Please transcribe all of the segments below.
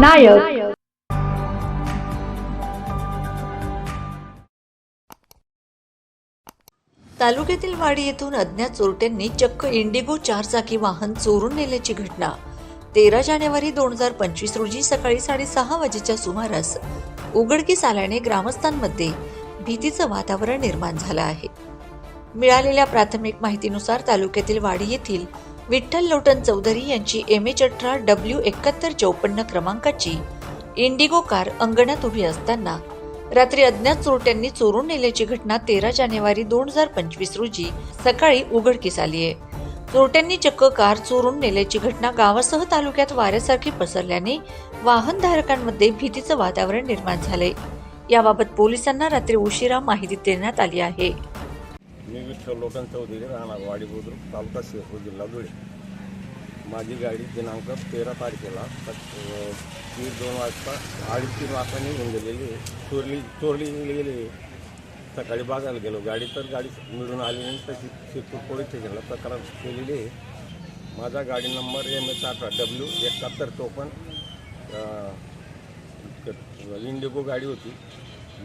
नायक. तालुक्यातील वाडी येथून अज्ञात चोरट्यांनी चक्क इंडिगो चारचाकी वाहन चोरून नेल्याची घटना. तेरा जानेवारी दोन हजार पंचवीस रोजी सकाळी साडेसहा वाजेच्या सुमारास उघडकीस आल्याने ग्रामस्थांमध्ये भीतीचं वातावरण निर्माण झालं आहे. मिळालेल्या प्राथमिक माहितीनुसार तालुक्यातील वाडी येथील विठ्ठल लोटन चौधरी यांची एम एच अठरा डब्ल्यू एकाहत्तर चौपन्न क्रमांकाची. इंडिगो कार अंगणात उभी असताना रात्री अज्ञात चोरट्यांनी चोरून नेल्याची घटना तेरा जानेवारी दोन हजार पंचवीस रोजी सकाळी उघडकीस आली आहे चोरट्यांनी चक्क कार चोरून नेल्याची घटना गावासह तालुक्यात वाऱ्यासारखी पसरल्याने वाहनधारकांमध्ये भीतीचं वातावरण निर्माण झालंय. याबाबत पोलिसांना रात्री उशिरा माहिती देण्यात आली आहे. लोटन चौधरी राहणार वाडी बुद्रुक तालुका शिरपूर जिल्हा धुळे. माझी गाडी दिनांक तेरा तारखेला तीन दोन वाजता अडीच तीन वाजता निघून गेलेली आहे. चोरली चोरली गेलेली आहे. सकाळी बघायला गेलो. गाडी तर गाडी मिळून आली नाही तशी शिरपूर पोलीस स्टेशनला तक्रार केलेली आहे. माझा गाडी नंबर एम एच अठरा डब्ल्यू एकाहत्तर चौपन्न इंडिगो गाडी होती.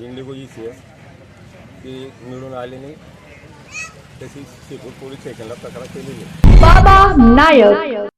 Indigo E C S. ती मिळून आली नाही. तशी शिरपूर पोलीस स्टेशनला तक्रार केलेली आहे. बाबा नायक.